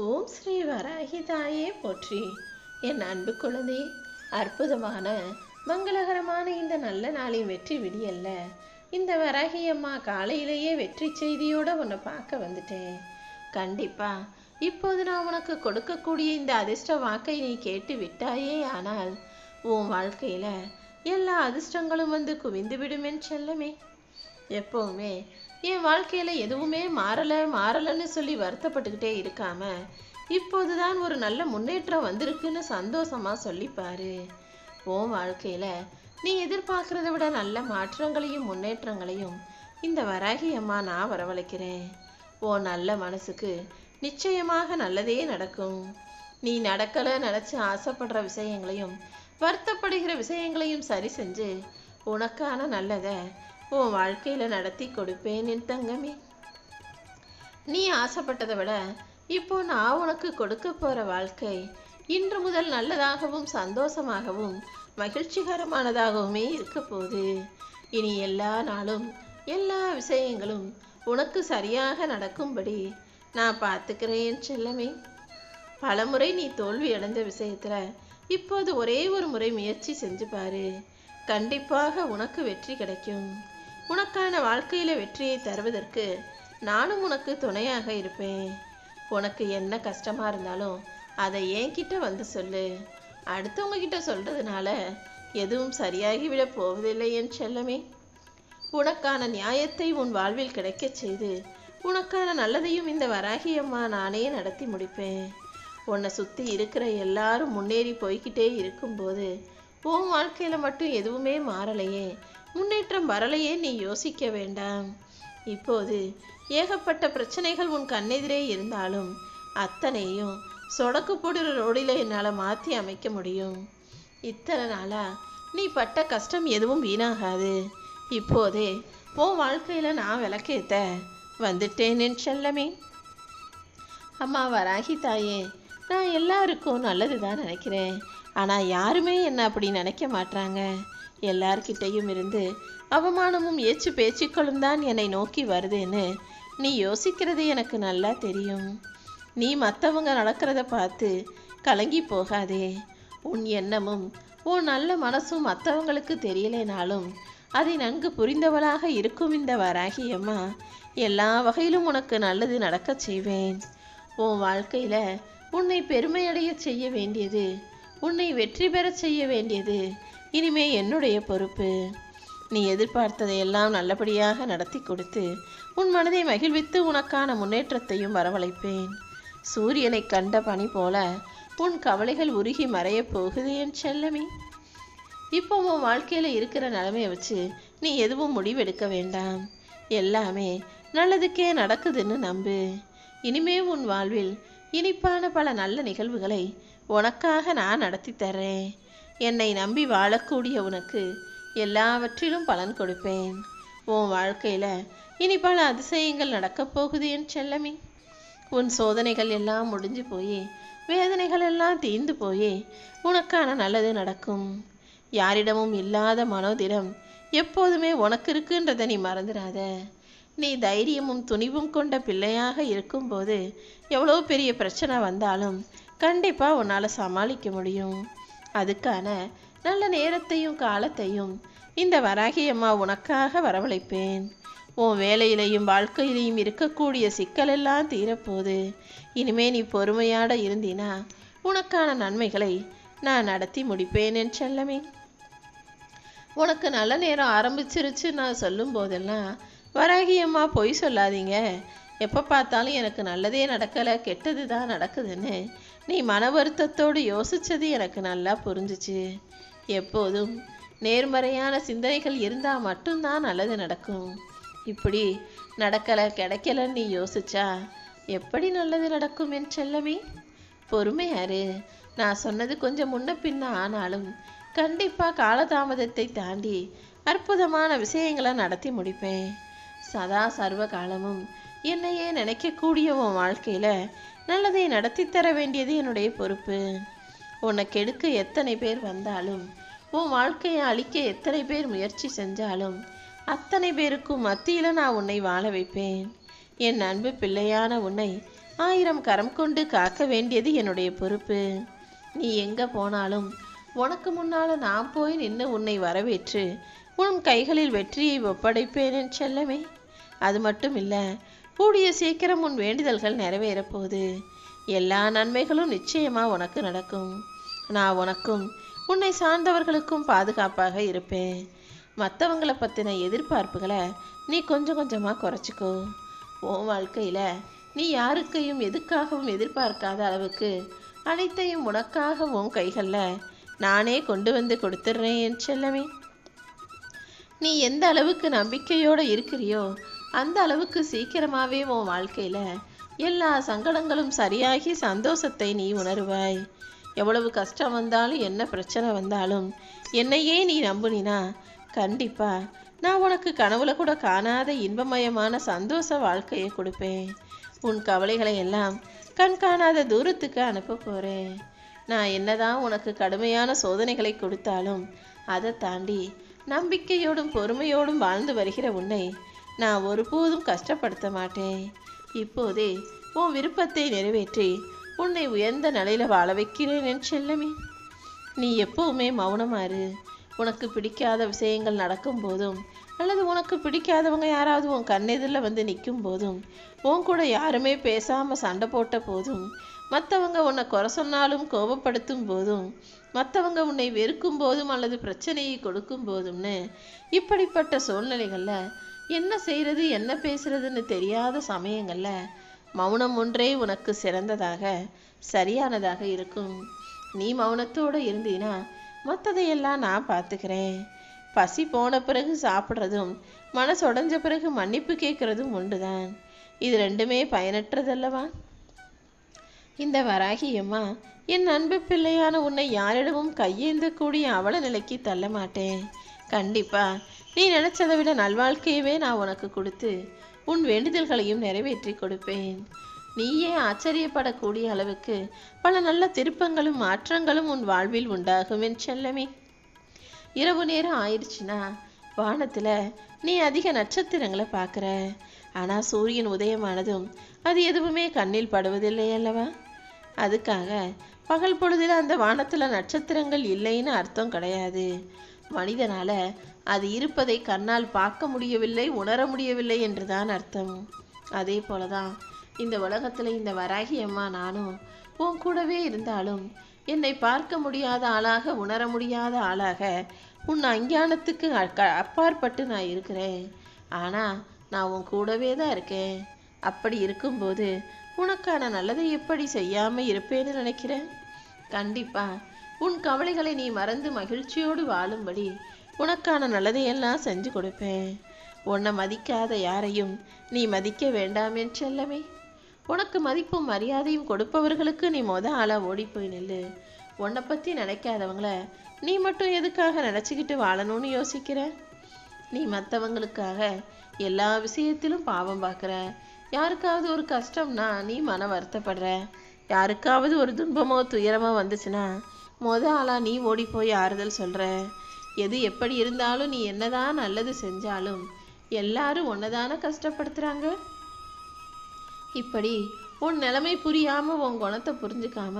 ஓம் ஸ்ரீ வராகி தாயே போற்றி. என் அன்பு குழந்தை அற்புதமான மங்களகரமான இந்த நல்ல நாளின் வெற்றி விடியல்ல இந்த வராகி அம்மா காலையிலேயே வெற்றி செய்தியோட உன்னை பார்க்க வந்துட்டேன். கண்டிப்பா இப்போது நான் உனக்கு கொடுக்கக்கூடிய இந்த அதிர்ஷ்ட வாக்கை நீ கேட்டு விட்டாயே ஆனால் உன் வாழ்க்கையில எல்லா அதிர்ஷ்டங்களும் வந்து குவிந்து விடுமென் செல்லமே. எப்பவுமே என் வாழ்க்கையில் எதுவுமே மாறலை மாறலைன்னு சொல்லி வருத்தப்பட்டுக்கிட்டே இருக்காம இப்போதுதான் ஒரு நல்ல முன்னேற்றம் வந்திருக்குன்னு சந்தோஷமா சொல்லிப்பாரு. உன் வாழ்க்கையில நீ எதிர்பார்க்கறத விட நல்ல மாற்றங்களையும் முன்னேற்றங்களையும் இந்த வராகி அம்மா நான் வரவழைக்கிறேன். ஓ நல்ல மனசுக்கு நிச்சயமாக நல்லதே நடக்கும். நீ நடக்கலை நினச்சி ஆசைப்படுற விஷயங்களையும் வருத்தப்படுகிற விஷயங்களையும் சரி செஞ்சு உனக்கான நல்லதை உன் வாழ்க்கையில் நடத்தி கொடுப்பேன் என் தங்கமே. நீ ஆசைப்பட்டதை விட இப்போ நான் உனக்கு கொடுக்க போகிற வாழ்க்கை இன்று முதல் நல்லதாகவும் சந்தோஷமாகவும் மகிழ்ச்சிகரமானதாகவுமே இருக்க போகுது. இனி எல்லா நாளும் எல்லா விஷயங்களும் உனக்கு சரியாக நடக்கும்படி நான் பார்த்துக்கிறேன் செல்லமே. பலமுறை நீ தோல்வி அடைந்த விஷயத்தில் இப்போது ஒரே ஒரு முறை முயற்சி செஞ்சு பாரு. கண்டிப்பாக உனக்கு வெற்றி கிடைக்கும். உனக்கான வாழ்க்கையில வெற்றியை தருவதற்கு நானும் உனக்கு துணையாக இருப்பேன். உனக்கு என்ன கஷ்டமா இருந்தாலும் அதை என்கிட்ட வந்து சொல்லு. அடுத்தவங்க கிட்ட சொல்றதுனால எதுவும் சரியாகி விட போவதில்லை என் செல்லமே. உனக்கான நியாயத்தை உன் வாழ்வில் கிடைக்கச் செய்து உனக்கான நல்லதையும் இந்த வராகி அம்மா நானே நடத்தி முடிப்பேன். உன்னை சுத்தி இருக்கிற எல்லாரும் முன்னேறி போய்கிட்டே இருக்கும்போது உன் வாழ்க்கையில மட்டும் எதுவுமே மாறலையே. முன்னேற்றம் வரலையே நீ யோசிக்க வேண்டாம். இப்போது ஏகப்பட்ட பிரச்சனைகள் உன் கண்ணெதிரே இருந்தாலும் அத்தனையும் சொடக்கு போடுற ரோடில என்னால் மாற்றி அமைக்க முடியும். இத்தனை நாளாக நீ பட்ட கஷ்டம் எதுவும் வீணாகாது. இப்போதே உன் வாழ்க்கையில் நான் விளக்கேத்த வந்துட்டேன் செல்லமே. அம்மா வராகி தாயே. நான் எல்லாருக்கும் நல்லது தான் நினைக்கிறேன். ஆனால் யாருமே என்ன அப்படி நினைக்க மாட்டாங்க எல்லார்கிட்டையும் இருந்து அவமானமும் ஏச்சு பேச்சுக்களும் தான் என்னை நோக்கி வருதுன்னு நீ யோசிக்கிறது எனக்கு நல்லா தெரியும். நீ மற்றவங்க நடக்கிறத பார்த்து கலங்கி போகாதே. உன் எண்ணமும் உன் நல்ல மனசும் மற்றவங்களுக்கு தெரியலைனாலும் அதை நன்கு புரிந்தவளாக இருக்கும் இந்த வராகி அம்மா எல்லா வகையிலும் உனக்கு நல்லது நடக்கச் செய்வேன். உன் வாழ்க்கையில் உன்னை பெருமையடைய செய்ய வேண்டியது உன்னை வெற்றி பெறச் செய்ய வேண்டியது இனிமே என்னுடைய பொறுப்பு. நீ எதிர்பார்த்ததையெல்லாம் நல்லபடியாக நடத்தி கொடுத்து உன் மனதை மகிழ்வித்து உனக்கான முன்னேற்றத்தையும் வரவழைப்பேன். சூரியனை கண்ட பனி போல உன் கவலைகள் உருகி மறையப் போகுது என் செல்லமே. இப்போ உன் வாழ்க்கையில் இருக்கிற நிலைமையை வச்சு நீ எதுவும் முடிவெடுக்க வேண்டாம். எல்லாமே நல்லதுக்கே நடக்குதுன்னு நம்பு. இனிமே உன் வாழ்வில் இனிப்பான பல நல்ல நிகழ்வுகளை உனக்காக நான் நடத்தி தர்றேன். என்னை நம்பி வாழக்கூடிய உனக்கு எல்லாவற்றிலும் பலன் கொடுப்பேன். உன் வாழ்க்கையில் இனி பல அதிசயங்கள் நடக்கப் போகுது என் செல்லமே. உன் சோதனைகள் எல்லாம் முடிஞ்சு போய் வேதனைகள் எல்லாம் தீர்ந்து போய் உனக்கான நல்லது நடக்கும். யாரிடமும் இல்லாத மனோதிடம் எப்போதுமே உனக்கு இருக்குன்றதை நீ மறந்துடாத. நீ தைரியமும் துணிவும் கொண்ட பிள்ளையாக இருக்கும்போது எவ்வளோ பெரிய பிரச்சனை வந்தாலும் கண்டிப்பாக உன்னால் சமாளிக்க முடியும். அதுக்கான நல்ல நேரத்தையும் காலத்தையும் இந்த வராகியம்மா உனக்காக வரவழைப்பேன். உன் வேலையிலையும் வாழ்க்கையிலையும் இருக்கக்கூடிய சிக்கலெல்லாம் தீரப்போது. இனிமே நீ பொறுமையாட இருந்தினா உனக்கான நன்மைகளை நான் நடத்தி முடிப்பேன் என் செல்லமே. உனக்கு நல்ல நேரம் ஆரம்பிச்சிருச்சு நான் சொல்லும் போதெல்லாம் வராகியம்மா பொய் சொல்லாதீங்க. எப்போ பார்த்தாலும் எனக்கு நல்லதே நடக்கலை கெட்டது தான் நடக்குதுன்னு நீ மன வருத்தத்தோடு யோசித்தது எனக்கு நல்லா புரிஞ்சுச்சு. எப்போதும் நேர்மறையான சிந்தனைகள் இருந்தால் மட்டும்தான் நல்லது நடக்கும். இப்படி நடக்கலை கிடைக்கலன்னு நீ யோசிச்சா எப்படி நல்லது நடக்கும் என் செல்லமே? பொறுமையாரு நான் சொன்னது கொஞ்சம் முன்ன பின்ன ஆனாலும் கண்டிப்பாக காலதாமதத்தை தாண்டி அற்புதமான விஷயங்களை நடத்தி முடிப்பேன். சதா சர்வ காலமும் என்னையே நினைக்கக்கூடிய உன் வாழ்க்கையில் நல்லதை நடத்தி தர வேண்டியது என்னுடைய பொறுப்பு. உன்னை கெடுக்க எத்தனை பேர் வந்தாலும் உன் வாழ்க்கையை அழிக்க எத்தனை பேர் முயற்சி செஞ்சாலும் அத்தனை பேருக்கும் மத்தியில் நான் உன்னை வாழ வைப்பேன். என் அன்பு பிள்ளையான உன்னை ஆயிரம் கரம் கொண்டு காக்க வேண்டியது என்னுடைய பொறுப்பு. நீ எங்கே போனாலும் உனக்கு முன்னால் நான் போய் நின்று உன்னை வரவேற்று உன் கைகளில் வெற்றியை ஒப்படைப்பேன் செல்லமே. அது மட்டும் இல்லை கூடிய சீக்கிரம் உன் வேண்டுதல்கள் நிறைவேறப்போகுது. எல்லா நன்மைகளும் நிச்சயமாக உனக்கு நடக்கும். நான் உனக்கும் உன்னை சார்ந்தவர்களுக்கும் பாதுகாப்பாக இருப்பேன். மற்றவங்களை பற்றின எதிர்பார்ப்புகளை நீ கொஞ்சம் கொஞ்சமாக குறைச்சிக்கோ. உன் வாழ்க்கையில் நீ யாருக்கையும் எதுக்காகவும் எதிர்பார்க்காத அளவுக்கு அனைத்தையும் உனக்காக உன் கைகளில் நானே கொண்டு வந்து கொடுத்துட்றேன் என் செல்லமே. நீ எந்த அளவுக்கு நம்பிக்கையோடு இருக்கிறியோ அந்த அளவுக்கு சீக்கிரமாகவே உன் வாழ்க்கையில் எல்லா சங்கடங்களும் சரியாகி சந்தோஷத்தை நீ உணருவாய். எவ்வளவு கஷ்டம் வந்தாலும் என்ன பிரச்சனை வந்தாலும் என்னையே நீ நம்புனினா கண்டிப்பா நான் உனக்கு கனவுல கூட காணாத இன்பமயமான சந்தோஷ வாழ்க்கையை கொடுப்பேன். உன் கவலைகளை எல்லாம் கண் காணாத தூரத்துக்கு அனுப்ப போறேன். நான் என்னதான் உனக்கு கடுமையான சோதனைகளை கொடுத்தாலும் அதை தாண்டி நம்பிக்கையோடும் பொறுமையோடும் வாழ்ந்து வருகிற உன்னை நான் ஒருபோதும் கஷ்டப்படுத்த மாட்டேன். இப்போதே உன் விருப்பத்தை நிறைவேற்றி உன்னை உயர்ந்த நிலையில் வாழ வைக்கிறேன் என் செல்லமே. நீ எப்பவுமே மௌனமாறு உனக்கு பிடிக்காத விஷயங்கள் நடக்கும் போதும் அல்லது உனக்கு பிடிக்காதவங்க யாராவது உன் கண்ணெதிரில் வந்து நிற்கும் போதும் உன் கூட யாருமே பேசாமல் சண்டை போட்ட போதும் மற்றவங்க உன்னை குறை சொன்னாலும் கோபப்படுத்தும் போதும் மற்றவங்க உன்னை வெறுக்கும் போதும் அல்லது பிரச்சனையை கொடுக்கும் போதும்னு இப்படிப்பட்ட சூழ்நிலைகளில் என்ன செய்கிறது என்ன பேசுறதுன்னு தெரியாத சமயங்களில் மௌனம் ஒன்றே உனக்கு சிறந்ததாக சரியானதாக இருக்கும். நீ மௌனத்தோடு இருந்தீனா மற்றதையெல்லாம் நான் பார்த்துக்கிறேன். பசி போன பிறகு சாப்பிட்றதும் மனசு உடஞ்ச பிறகு மன்னிப்பு கேட்குறதும் உண்டுதான். இது ரெண்டுமே பயனற்றதல்லவா? இந்த வராகியம்மா என் அன்பு பிள்ளையான உன்னை யாரிடமும் கையேந்தக்கூடிய அவல நிலைக்கு தள்ள மாட்டேன் கண்டிப்பாக நீ நினைச்சதை விட நல்வாழ்க்கையவே நான் உனக்கு கொடுத்து உன் வேண்டுதல்களையும் நிறைவேற்றி கொடுப்பேன். நீயே ஆச்சரியப்படக்கூடிய அளவுக்கு பல நல்ல திருப்பங்களும் மாற்றங்களும் உன் வாழ்வில் உண்டாகும் என் செல்லமே. இரவு நேரம் ஆயிடுச்சுன்னா வானத்தில் நீ அதிக நட்சத்திரங்களை பார்க்குற. ஆனால் சூரியன் உதயமானதும் அது எதுவுமே கண்ணில் படுவதில்லை அல்லவா? அதுக்காக பகல் பொழுதில் அந்த வானத்தில் நட்சத்திரங்கள் இல்லைன்னு அர்த்தம் கிடையாது. மனிதனால அது இருப்பதை கண்ணால் பார்க்க முடியவில்லை உணர முடியவில்லை என்றுதான் அர்த்தம். அதே போலதான் இந்த உலகத்தில் இந்த வராகி அம்மா நானும் உன் கூடவே இருந்தாலும் என்னை பார்க்க முடியாத ஆளாக உணர முடியாத ஆளாக உன் அஞ்ஞானத்துக்கு அப்பாற்பட்டு நான் இருக்கிறேன். ஆனால் நான் உன் கூடவே தான் இருக்கேன். அப்படி இருக்கும்போது உனக்கான நல்லதை எப்படி செய்யாமல் இருப்பேன்னு நினைக்கிறேன்? கண்டிப்பா உன் கவலைகளை நீ மறந்து மகிழ்ச்சியோடு வாழும்படி உனக்கான நல்லதையெல்லாம் செஞ்சு கொடுப்பேன். உன்னை மதிக்காத யாரையும் நீ மதிக்க வேண்டாம் என் செல்லமே. உனக்கு மதிப்பும் மரியாதையும் கொடுப்பவர்களுக்கு நீ மொத ஆளாக ஓடி போய் நில்லு. உன்னை பற்றி நினைக்காதவங்கள நீ மட்டும் எதுக்காக நினச்சிக்கிட்டு வாழணும்னு யோசிக்கிற? நீ மற்றவங்களுக்காக எல்லா விஷயத்திலும் பாவம் பார்க்குற. யாருக்காவது ஒரு கஷ்டம்னா நீ மன வருத்தப்படுற. யாருக்காவது ஒரு துன்பமோ துயரமோ வந்துச்சுன்னா மொத ஆளாக நீ ஓடி போய் ஆறுதல் சொல்கிற எது எப்படி இருந்தாலும் நீ என்னதான் நல்லது செஞ்சாலும் எல்லாரும் ஒன்னதான கஷ்டப்படுத்துகிறாங்க இப்படி உன் நிலைமை புரியாமல் உன் குணத்தை புரிஞ்சுக்காம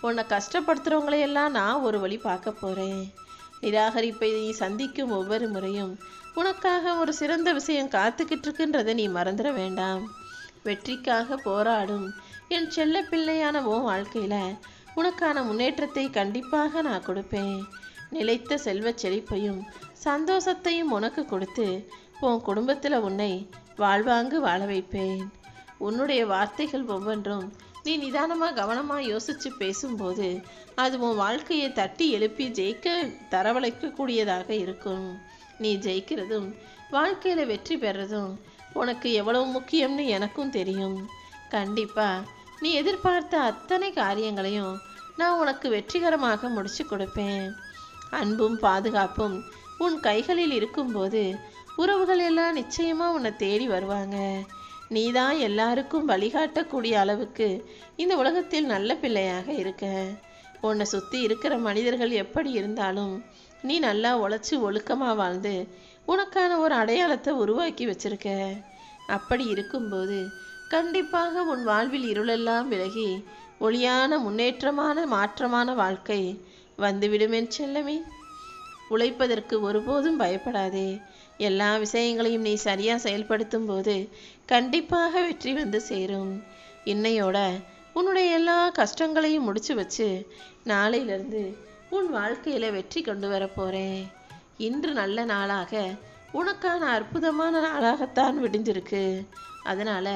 உன்னை கஷ்டப்படுத்துறவங்களையெல்லாம் நான் ஒரு வழி பார்க்க போகிறேன் நிராகரிப்பை நீ சந்திக்கும் ஒவ்வொரு முறையும் உனக்காக ஒரு சிறந்த விஷயம் காத்துக்கிட்டு இருக்குன்றதை நீ மறந்துட வேண்டாம். வெற்றிக்காக போராடும் என் செல்ல பிள்ளையான உன் வாழ்க்கையில் உனக்கான முன்னேற்றத்தை கண்டிப்பாக நான் கொடுப்பேன். நிலைத்த செல்வச் செழிப்பையும் சந்தோஷத்தையும் உனக்கு கொடுத்து உன் குடும்பத்தில் உன்னை வாழ்வாங்கு வாழ வைப்பேன். உன்னுடைய வார்த்தைகள் ஒவ்வொன்றும் நீ நிதானமாக கவனமாக யோசித்து பேசும்போது அது உன் வாழ்க்கையை தட்டி எழுப்பி ஜெயிக்க தரவழைக்கக்கூடியதாக இருக்கும். நீ ஜெயிக்கிறதும் வாழ்க்கையில் வெற்றி பெறதும் உனக்கு எவ்வளவு முக்கியம்னு எனக்கும் தெரியும். கண்டிப்பாக நீ எதிர்பார்த்த அத்தனை காரியங்களையும் நான் உனக்கு வெற்றிகரமாக முடிச்சு கொடுப்பேன். அன்பும் பாதுகாப்பும் உன் கைகளில் இருக்கும்போது உறவுகள் எல்லாம் நிச்சயமா உன்னை தேடி வருவாங்க. நீதான் எல்லாருக்கும் வழிகாட்டக்கூடிய அளவுக்கு இந்த உலகத்தில் நல்ல பிள்ளையாக இருக்க. உன்னை சுத்தி இருக்கிற மனிதர்கள் எப்படி இருந்தாலும் நீ நல்லா உழைச்சி ஒழுக்கமா வாழ்ந்து உனக்கான ஒரு அடையாளத்தை உருவாக்கி வச்சிருக்க. அப்படி இருக்கும்போது கண்டிப்பாக உன் வாழ்வில் இருளெல்லாம் விலகி ஒளியான முன்னேற்றமான மாற்றமான வாழ்க்கை வந்துவிடும் என் செல்லமே. உழைப்பதற்கு ஒருபோதும் பயப்படாதே. எல்லா விஷயங்களையும் நீ சரியாக செயல்படுத்தும் போது கண்டிப்பாக வெற்றி வந்து சேரும். இன்னையோட உன்னுடைய எல்லா கஷ்டங்களையும் முடிச்சு வச்சு நாளையிலிருந்து உன் வாழ்க்கையில வெற்றி கொண்டு வர போறேன். இன்று நல்ல நாளாக உனக்கான அற்புதமான நாளாகத்தான் விடிஞ்சிருக்கு. அதனால்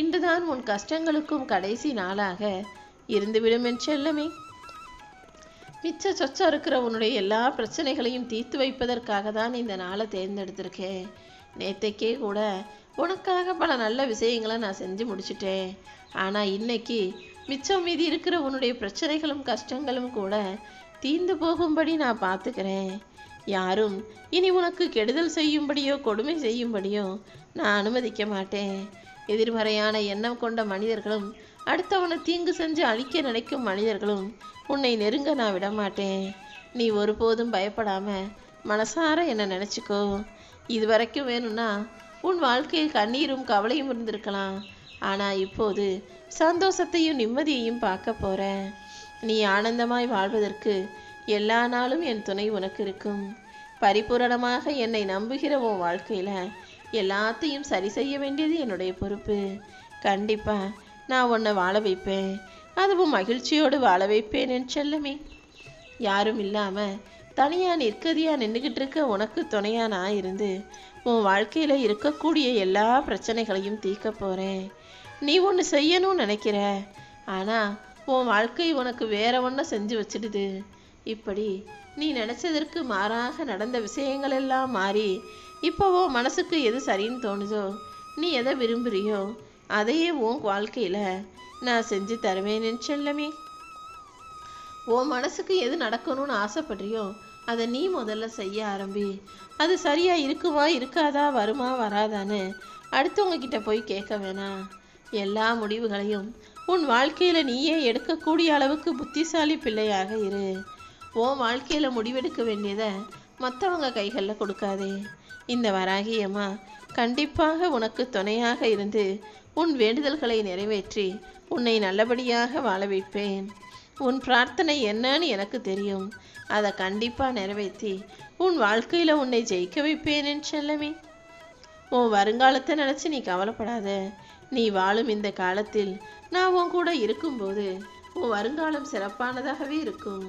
இன்றுதான் உன் கஷ்டங்களுக்கும் கடைசி நாளாக இருந்துவிடும் என் செல்லமே. மிச்ச சொச்சம் இருக்கிற உன்னுடைய எல்லா பிரச்சனைகளையும் தீர்த்து வைப்பதற்காக தான் இந்த நாளை தேர்ந்தெடுத்திருக்கேன். நேத்தைக்கே கூட உனக்காக பல நல்ல விஷயங்களை நான் செஞ்சு முடிச்சிட்டேன். ஆனால் இன்னைக்கு மிச்சம் மீதி இருக்கிற உன்னுடைய பிரச்சனைகளும் கஷ்டங்களும் கூட தீர்ந்து போகும்படி நான் பார்த்துக்கிறேன். யாரும் இனி உனக்கு கெடுதல் செய்யும்படியோ கொடுமை செய்யும்படியோ நான் அனுமதிக்க மாட்டேன். எதிர்மறையான எண்ணம் கொண்ட மனிதர்களும் அடுத்தவனை தீங்கு செஞ்சு அழிக்க நினைக்கும் மனிதர்களும் உன்னை நெருங்க நான் விடமாட்டேன். நீ ஒருபோதும் பயப்படாம மனசார என்னை நினச்சிக்கோ. இது வரைக்கும் வேணும்னா உன் வாழ்க்கையில் கண்ணீரும் கவலையும் இருந்திருக்கலாம். ஆனால் இப்போது சந்தோஷத்தையும் நிம்மதியையும் பார்க்க போற நீ ஆனந்தமாய் வாழ்வதற்கு எல்லா நாளும் என் துணை உனக்கு இருக்கும். பரிபூரணமாக என்னை நம்புகிற உன் வாழ்க்கையில் எல்லாத்தையும் சரி செய்ய வேண்டியது என்னுடைய பொறுப்பு. கண்டிப்பா நான் உன்னை வாழ வைப்பேன். அதுவும் மகிழ்ச்சியோடு வாழ வைப்பேன் என் செல்லமே. யாரும் இல்லாம தனியா நிற்கதியா நின்றுகிட்டு இருக்க உனக்கு துணையா நான் இருந்து உன் வாழ்க்கையில இருக்கக்கூடிய எல்லா பிரச்சனைகளையும் தீர்க்க போறேன். நீ ஒன்று செய்யணும்னு நினைக்கிற. ஆனா உன் வாழ்க்கை உனக்கு வேற ஒன்றை செஞ்சு வச்சிடுது. இப்படி நீ நினைச்சதற்கு மாறாக நடந்த விஷயங்கள் எல்லாம் மாறி இப்போ மனசுக்கு எது சரின்னு தோணுதோ நீ எதை விரும்புறியோ அதையே உன் வாழ்க்கையில் நான் செஞ்சு தருவேன் என் செல்லமே. உன் மனசுக்கு எது நடக்கணும்னு ஆசைப்படுறியோ அதை நீ முதல்ல செய்ய ஆரம்பி. அது சரியாக இருக்குமா இருக்காதா வருமா வராதான்னு அடுத்தவங்க கிட்ட போய் கேட்க வேணாம் எல்லா முடிவுகளையும் உன் வாழ்க்கையில் நீயே எடுக்கக்கூடிய அளவுக்கு புத்திசாலி பிள்ளையாக இரு. உன் வாழ்க்கையில் முடிவெடுக்க வேண்டியதை மற்றவங்க கைகளில் கொடுக்காதே. இந்த வராகியம்மா கண்டிப்பாக உனக்கு துணையாக இருந்து உன் வேண்டுதல்களை நிறைவேற்றி உன்னை நல்லபடியாக வாழ வைப்பேன். உன் பிரார்த்தனை என்னன்னு எனக்கு தெரியும். அதை கண்டிப்பாக நிறைவேற்றி உன் வாழ்க்கையில் உன்னை ஜெயிக்க வைப்பேன் செல்லமே. உன் வருங்காலத்தை நினச்சி நீ கவலைப்படாத. நீ வாழும் இந்த காலத்தில் நான் உன் கூட இருக்கும்போது உன் வருங்காலம் சிறப்பானதாகவே இருக்கும்.